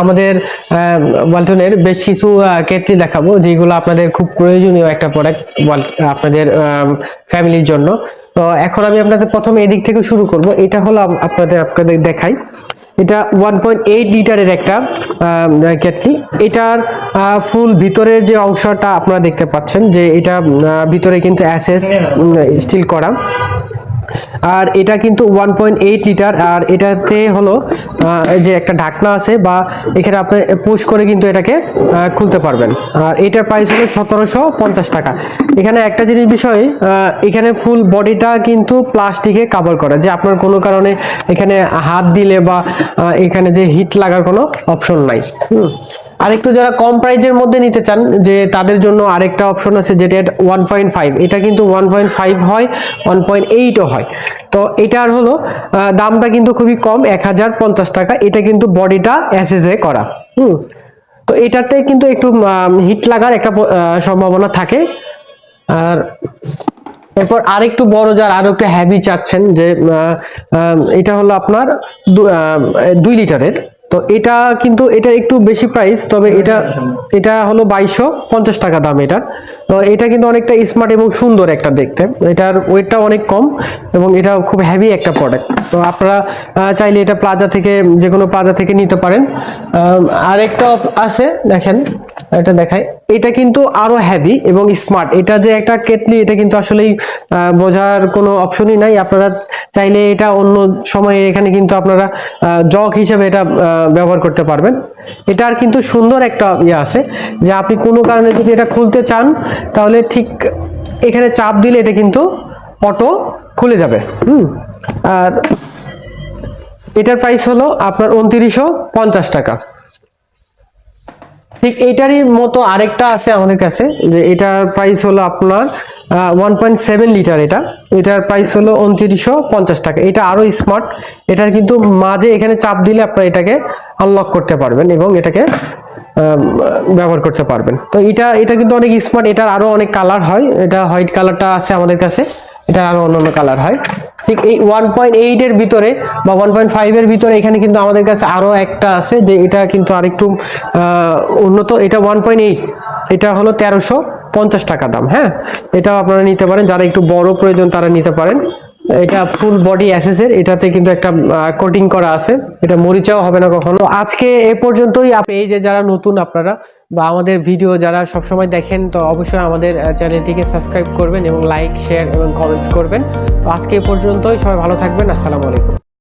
আমাদের ওয়ালটনের বেশ কিছু কেটলি দেখাবো, যেগুলো আপনাদের খুব প্রয়োজনীয় একটা প্রোডাক্ট আপনাদের ফ্যামিলির জন্য। তো এখন আমি আপনাদের প্রথমে এদিক থেকে শুরু করব। এটা হলো আপনাদের আপনাদের দেখাই। এটা ওয়ান পয়েন্ট এইট লিটারের একটা কেটলি। এটার ফুল ভিতরের যে অংশটা আপনারা দেখতে পাচ্ছেন, যে এটা ভিতরে কিন্তু অ্যাসেস স্টিল করা। আর এটা কিন্তু ওয়ান পয়েন্ট এইট লিটার আর এটাতে হলো যে একটা ঢাকনা আছে বা এখানে আপনি পুশ করে কিন্তু এটাকে খুলতে পারবেন। আর এটার প্রাইস হলো সতেরোশো পঞ্চাশ টাকা। এখানে একটা জিনিস বিষয় এখানে ফুল বডিটা কিন্তু প্লাস্টিকে কাভার করা। যে আপনার কোনো কারণে এখানে হাত দিলে বা এখানে যে হিট লাগার কোনো অপশন নাই। হুম। আরেকটু যারা কম প্রাইজের মধ্যে নিতে চান, যে তাদের জন্য আরেকটা অপশন আছে যেটা ওয়ান পয়েন্ট ফাইভ এটা কিন্তু ওয়ান পয়েন্ট ফাইভ হয় ওয়ান পয়েন্ট এইটও হয়। তো এটার হলো দামটা কিন্তু খুবই কম, এক হাজার পঞ্চাশ টাকা, এটা কিন্তু বডিটা এসএসএ করা। হুম। তো এটাতে কিন্তু একটু হিট লাগার একটা সম্ভাবনা থাকে। আর এরপর আরেকটু বড় যার আরও একটু হ্যাভি চাচ্ছেন, যে এটা হলো আপনার দুই লিটারের। তো এটা কিন্তু এটা একটু বেশি প্রাইস তবে এটা এটা হলো বাইশশো পঞ্চাশ টাকা দাম এটা তো এটা কিন্তু অনেকটা স্মার্ট এবং সুন্দর একটা দেখতে। এটার ওয়েটটা অনেক কম এবং এটা খুব হ্যাভি একটা প্রোডাক্ট তো আপনারা চাইলে এটা প্লাজা থেকে যে কোনো প্লাজা থেকে নিতে পারেন। আরেকটা আছে, দেখেন, এটা দেখায় এটা কিন্তু আরও হ্যাভি এবং স্মার্ট এটা যে একটা কেটলি, এটা কিন্তু আসলেই বোঝার কোনো অপশনই নাই। আপনারা চাইলে এটা অন্য সময়ে এখানে কিন্তু আপনারা জগ হিসেবে এটা ব্যবহার করতে পারবেন। এটার কিন্তু সুন্দর একটা ইয়ে আছে যে আপনি কোনো কারণে যদি এটা খুলতে চান, তাহলে ঠিক এখানে চাপ দিলে এটা কিন্তু অটো খুলে যাবে। হুম। আর এটার প্রাইস হলো আপনার উনত্রিশশো পঞ্চাশ টাকা। ঠিক এইটারই মতো আরেকটা আছে আমাদের কাছে, যে এটার প্রাইস হলো আপনার ওয়ান পয়েন্ট সেভেন লিটার এটা। এটার প্রাইস হলো উনত্রিশশো পঞ্চাশ টাকা। এটা আরও স্মার্ট এটার কিন্তু মাঝে এখানে চাপ দিলে আপনারা এটাকে আনলক করতে পারবেন এবং এটাকে ব্যবহার করতে পারবেন। তো এটা এটা কিন্তু অনেক স্মার্ট এটার আরও অনেক কালার হয়। এটা হোয়াইট কালারটা আছে আমাদের কাছে। এটা আরও অন্যান্য কালার হয়। ঠিক এই ওয়ান পয়েন্ট এইট এর ভিতরে বা ওয়ান পয়েন্ট ফাইভ এর ভিতরে এখানে কিন্তু আমাদের কাছে আরও একটা আছে যে এটা কিন্তু আরেকটু উন্নত। এটা ওয়ান পয়েন্ট এইট এটা হলো তেরোশো। পঞ্চাশ টাকা দাম হ্যাঁ? এটাও আপনারা নিতে পারেন, যারা একটু বড় প্রয়োজন তারা নিতে পারেন। এটা ফুল বডি অ্যাসেসের এটাতে কিন্তু একটা কোটিং করা আছে। এটা মরিচাও হবে না কখনো। আজকে এ পর্যন্তই এই যে যারা নতুন আপনারা, বা আমাদের ভিডিও যারা সবসময় দেখেন, তো অবশ্যই আমাদের চ্যানেলটিকে সাবস্ক্রাইব করবেন এবং লাইক শেয়ার এবং কমেন্টস করবেন। তো আজকে এ পর্যন্তই, সবাই ভালো থাকবেন, আসসালামু আলাইকুম।